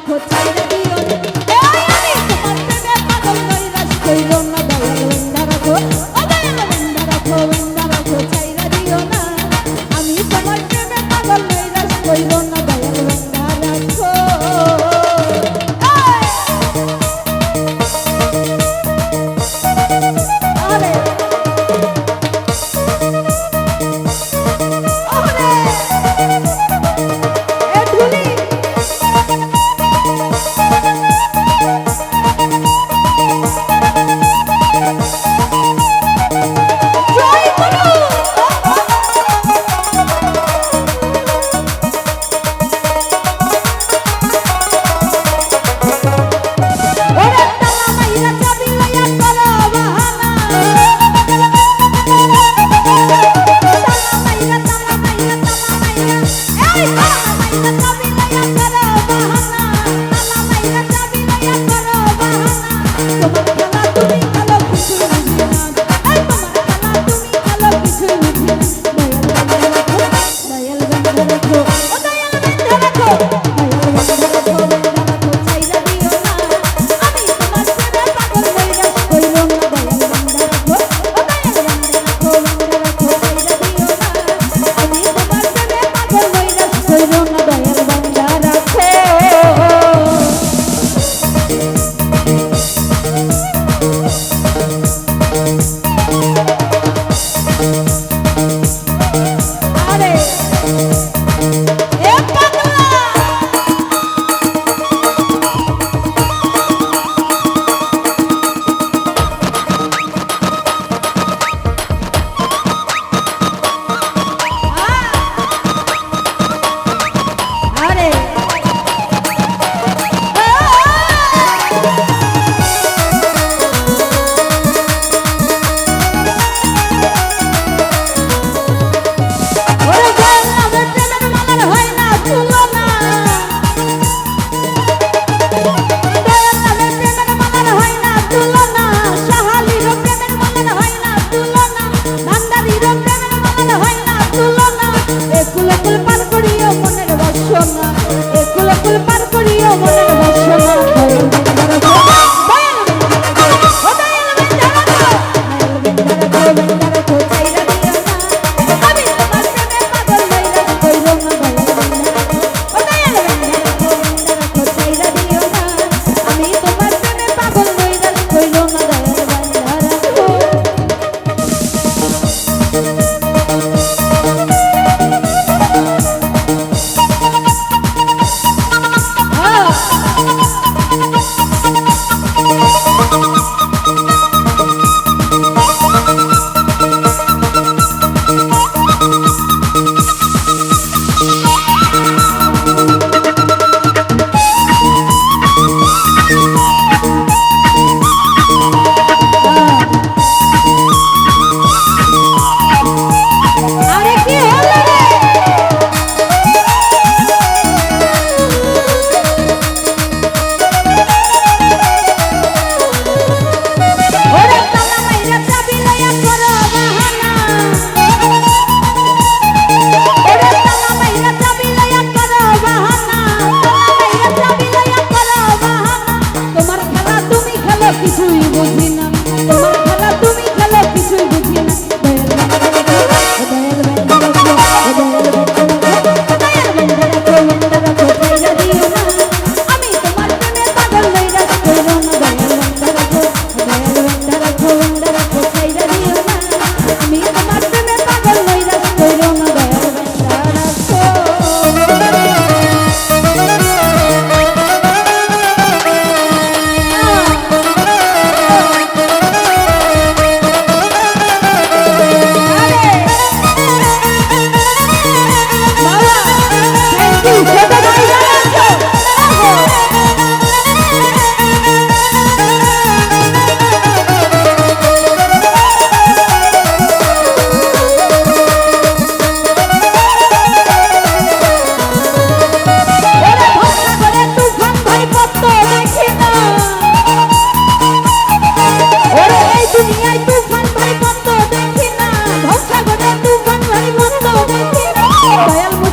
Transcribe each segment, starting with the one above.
put time.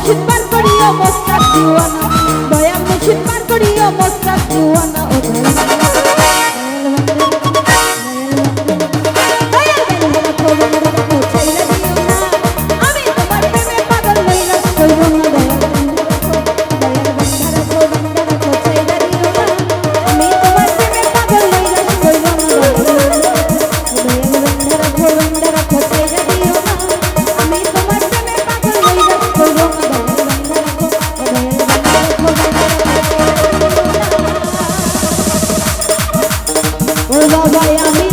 Machine পার করিও মোস্তাক দিওয়ানা দয়া machine পার করিও মোস্তাক দিওয়ানা ও সবাই আমি